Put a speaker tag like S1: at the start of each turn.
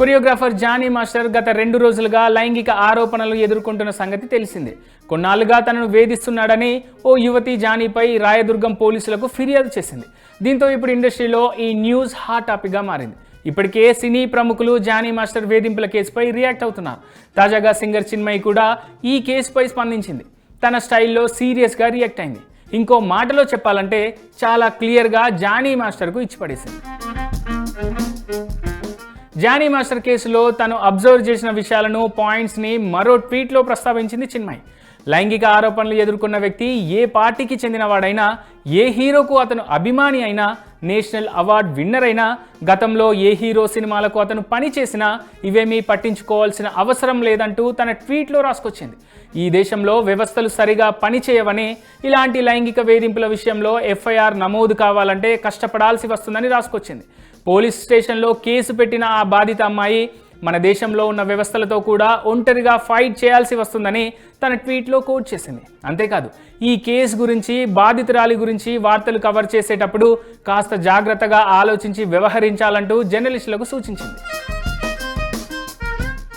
S1: Choreographer Johnny master గత రెండు రోజులుగా లైంగిక ఆరోపణలు ఎదుర్కొంటున్న సంగతి తెలిసిందే. కొన్నాళ్ళుగా తనను వేధిస్తున్నాడని ఓ యువతి జానీపై రాయదుర్గం పోలీసులకు ఫిర్యాదు చేసింది. దీంతో ఇప్పుడు ఇండస్ట్రీలో ఈ న్యూస్ హాట్ టాపిక్గా మారింది. ఇప్పటికే సినీ ప్రముఖులు జానీ మాస్టర్ వేధింపుల కేసుపై రియాక్ట్ అవుతున్నారు. తాజాగా సింగర్ చిన్మయి కూడా ఈ కేసుపై స్పందించింది. తన స్టైల్లో సీరియస్గా రియాక్ట్ అయింది. ఇంకో మాటలో చెప్పాలంటే చాలా క్లియర్గా జానీ మాస్టర్కు ఇచ్చి పడేసింది జానీ మాస్టర్ కేసులో తను అబ్జర్వ్ చేసిన విషయాలను పాయింట్స్ని మరో ట్వీట్లో ప్రస్తావించింది చిన్మయ్. లైంగిక ఆరోపణలు ఎదుర్కొన్న వ్యక్తి ఏ పార్టీకి చెందినవాడైనా ఏ హీరోకు అతను అభిమాని అయినా నేషనల్ అవార్డ్ విన్నర్ అయినా గతంలో ఏ హీరో సినిమాలకు అతను పని చేసినా ఇవేమీ పట్టించుకోవాల్సిన అవసరం లేదంటూ తన ట్వీట్లో రాసుకొచ్చింది. ఈ దేశంలో వ్యవస్థలు సరిగా పనిచేయవని ఇలాంటి లైంగిక వేధింపుల విషయంలో ఎఫ్ఐఆర్ నమోదు కావాలంటే కష్టపడాల్సి వస్తుందని రాసుకొచ్చింది. పోలీస్ స్టేషన్లో కేసు పెట్టిన ఆ బాధిత అమ్మాయి మన దేశంలో ఉన్న వ్యవస్థలతో కూడా ఒంటరిగా ఫైట్ చేయాల్సి వస్తుందని తన ట్వీట్లో కోట్ చేసింది. అంతేకాదు ఈ కేసు గురించి బాధితురాలి గురించి వార్తలు కవర్ చేసేటప్పుడు కాస్త జాగ్రత్తగా ఆలోచించి వ్యవహరించాలంటూ జర్నలిస్టులకు సూచించింది.